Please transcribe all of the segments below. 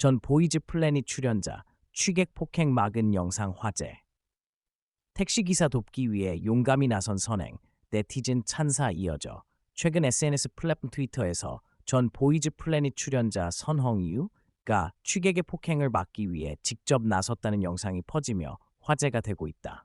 전 보이즈 플래닛 출연자 취객 폭행 막은 영상 화제. 택시기사 돕기 위해 용감히 나선 선행, 네티즌 찬사 이어져 최근 SNS 플랫폼 트위터에서 전 보이즈 플래닛 출연자 선홍유가 취객의 폭행을 막기 위해 직접 나섰다는 영상이 퍼지며 화제가 되고 있다.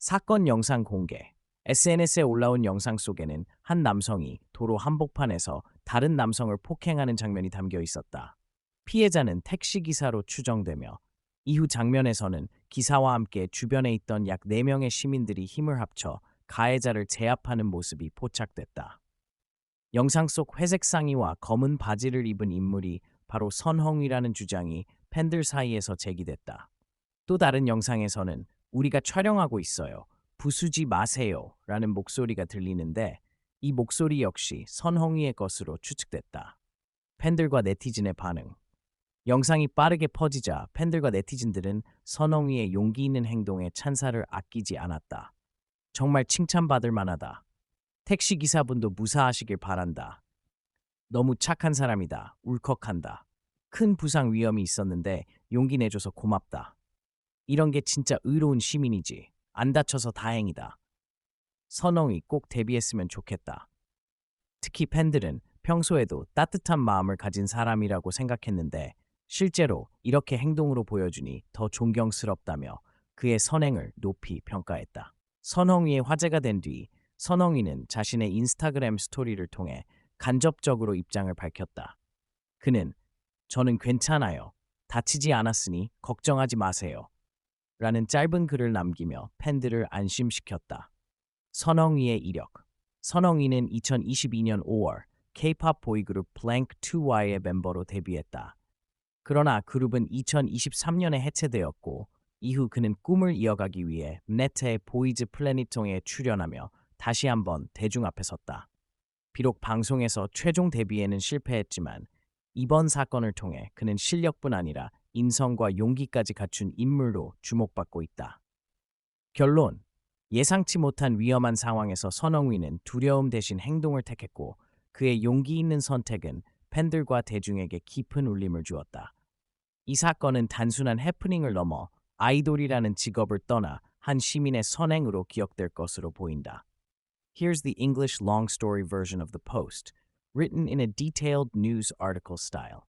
사건 영상 공개. SNS에 올라온 영상 속에는 한 남성이 도로 한복판에서 다른 남성을 폭행하는 장면이 담겨 있었다. 피해자는 택시기사로 추정되며 이후 장면에서는 기사와 함께 주변에 있던 약 4명의 시민들이 힘을 합쳐 가해자를 제압하는 모습이 포착됐다. 영상 속 회색 상의와 검은 바지를 입은 인물이 바로 선홍이라는 주장이 팬들 사이에서 제기됐다. 또 다른 영상에서는 우리가 촬영하고 있어요. 부수지 마세요. 라는 목소리가 들리는데 이 목소리 역시 선홍이의 것으로 추측됐다. 팬들과 네티즌의 반응. 영상이 빠르게 퍼지자 팬들과 네티즌들은 선홍이의 용기 있는 행동에 찬사를 아끼지 않았다. 정말 칭찬받을 만하다. 택시 기사분도 무사하시길 바란다. 너무 착한 사람이다. 울컥한다. 큰 부상 위험이 있었는데 용기 내줘서 고맙다. 이런 게 진짜 의로운 시민이지. 안 다쳐서 다행이다. 선홍이 꼭 데뷔했으면 좋겠다. 특히 팬들은 평소에도 따뜻한 마음을 가진 사람이라고 생각했는데 실제로 이렇게 행동으로 보여주니 더 존경스럽다며 그의 선행을 높이 평가했다. 선홍이의 화제가 된 뒤 선홍이는 자신의 인스타그램 스토리를 통해 간접적으로 입장을 밝혔다. 그는 저는 괜찮아요. 다치지 않았으니 걱정하지 마세요. 라는 짧은 글을 남기며 팬들을 안심시켰다. 선홍이의 이력 선홍이는 2022년 5월 K-pop 보이그룹 Blank2Y의 멤버로 데뷔했다. 그러나 그룹은 2023년에 해체되었고 이후 그는 꿈을 이어가기 위해 네트의 보이즈 플래닛송에 출연하며 다시 한번 대중 앞에 섰다. 비록 방송에서 최종 데뷔에는 실패했지만 이번 사건을 통해 그는 실력뿐 아니라 인성과 용기까지 갖춘 인물로 주목받고 있다. 결론 예상치 못한 위험한 상황에서 선홍위는 두려움 대신 행동을 택했고 그의 용기 있는 선택은 팬들과 대중에게 깊은 울림을 주었다. 이 사건은 단순한 해프닝을 넘어 아이돌이라는 직업을 떠나 한 시민의 선행으로 기억될 것으로 보인다. Here's the English long story version of the post, written in a detailed news article style.